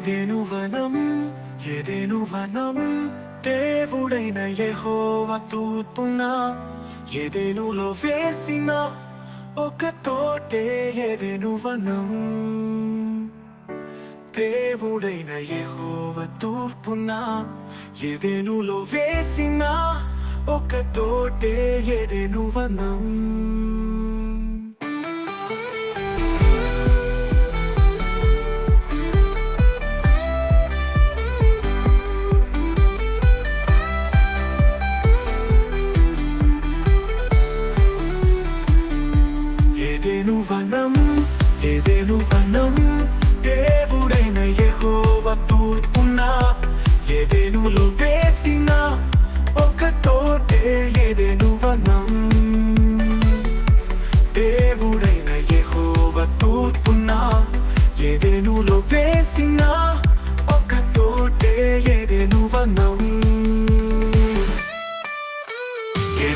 వనం ఏదేను వనం దేవుడైన యెహోవ తూర్పున ఏదేనులో వేసిన ఒక తోటే ఏదేను వనం దేవుడైన యెహోవ తూర్పున ఏదేనులో వేసిన ఒక తోటే ఏదేను వనం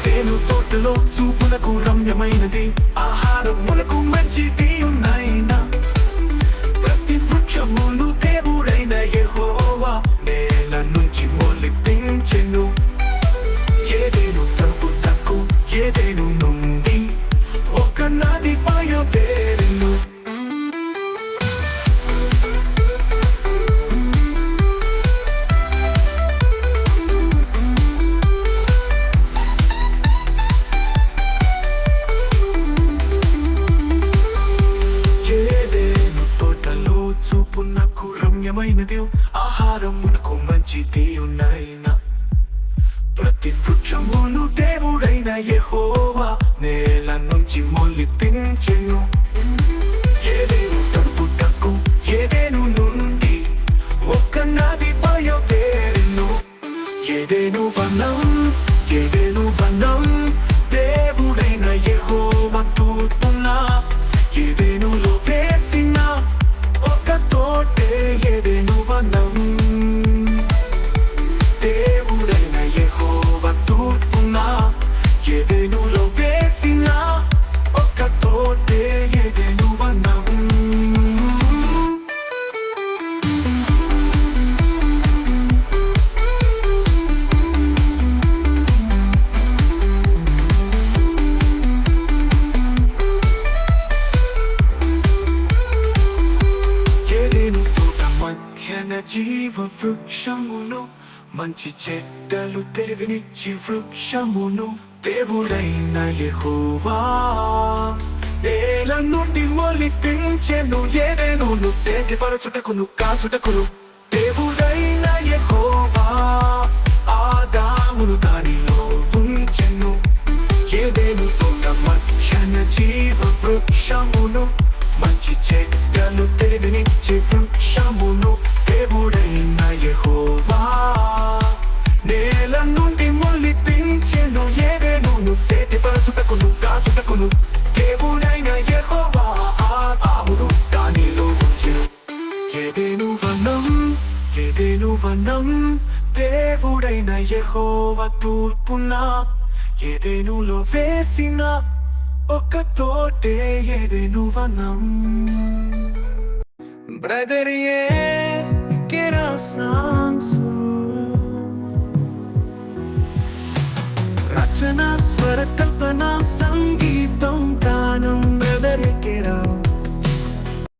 తేను తోటలో చూపునకు రమ్యమైనది. ఆహారమునకు మంచిది ఉన్నాయినా చూపునకు రమ్యమైనది. ఆహారమునకు మంచిది ఉన్నాయినా. ప్రతి వృక్షమును దేవుడైన యెహోవా నేల నుంచి మొలిపించెను. మధ్యన జీవ వృక్షమును మంచి చెట్టలు తెలివినిచ్చి వృక్షమును దేవుడైన యెహోవా. నేల నుండి మొలిపించెను ఏదేను సేటిపరచుటకును కాచుటకును. దేవుడైన యెహోవ తూర్పున ఏదేనులో వేసిన ఒక తోటే ఏదేను వనం బ్రదర్ ఏ కెరా సాంగ్స్ రచన స్వర కల్పన సంగీతం